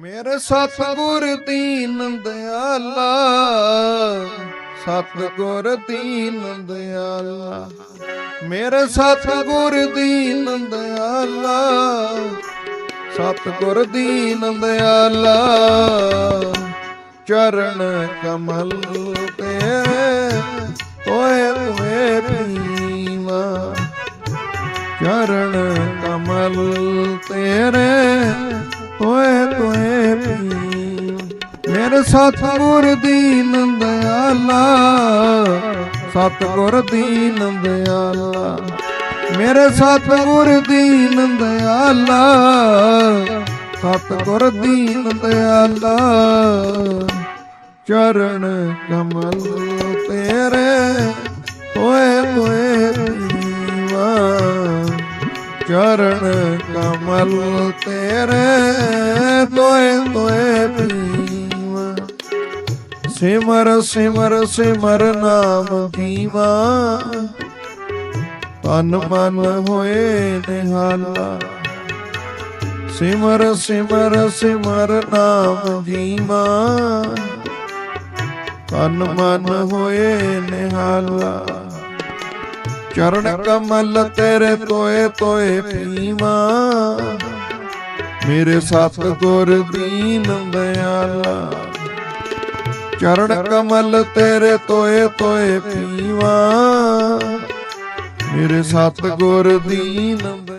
ਮੇਰੇ ਸਤਿਗੁਰ ਦੀਨ ਦਿਆਲਾ, ਸਤਿਗੁਰ ਦੀਨ ਦਿਆਲਾ। ਮੇਰੇ ਸਤਿਗੁਰ ਦੀਨ ਦਿਆਲਾ, ਸਤਿਗੁਰ ਦੀਨ ਦਿਆਲਾ। ਚਰਨ ਕਮਲ ਤੇਰੇ ਤੋਏ ਤੋਏ ਪੀਵਾ ਚਰਨ ਕਮਲ ਤੇਰੇ ਤੋਏ ਮੇਰੇ ਸਤਿਗੁਰ ਦੀਨ ਦਿਆਲਾ, ਸਤਿਗੁਰ ਦੀਨ ਦਿਆਲਾ। ਮੇਰੇ ਸਤਿਗੁਰ ਦੀਨ ਦਿਆਲਾ, ਸਤਿਗੁਰ ਦੀਨ ਦਿਆਲਾ। ਚਰਨ ਕਮਲ ਤੇਰੇ ਤੋਏ ਤੋਏ ਪੀਵਾ ਚਰਨ ਕਮਲ ਤੇਰੇ ਤੋਏ ਤੋਏ ਪੀਵਾ ਸਿਮਰ ਸਿਮਰ ਸਿਮਰ ਨਾਮ ਜੀਵਾ ਤਨ ਮਨ ਹੋਏ ਨਿਹਾਲਾ। ਸਿਮਰ ਸਿਮਰ ਸਿਮਰ ਨਾਮ ਜੀਵਾ ਤਨ ਮਨ ਹੋਏ ਨਿਹਾਲਾ। ਚਰਨ ਕਮਲ ਤੇਰੇ ਤੋਏ ਤੋਏ ਪੀਵਾ। ਮੇਰੇ ਸਤਿਗੁਰ ਦੀਨ ਦਿਆਲਾ। ਚਰਨ ਕਮਲ ਤੇਰੇ ਤੋਏ ਤੋਏ ਪੀਵਾ। ਮੇਰੇ ਸਤਿਗੁਰ ਦੀਨ ਦਿਆਲਾ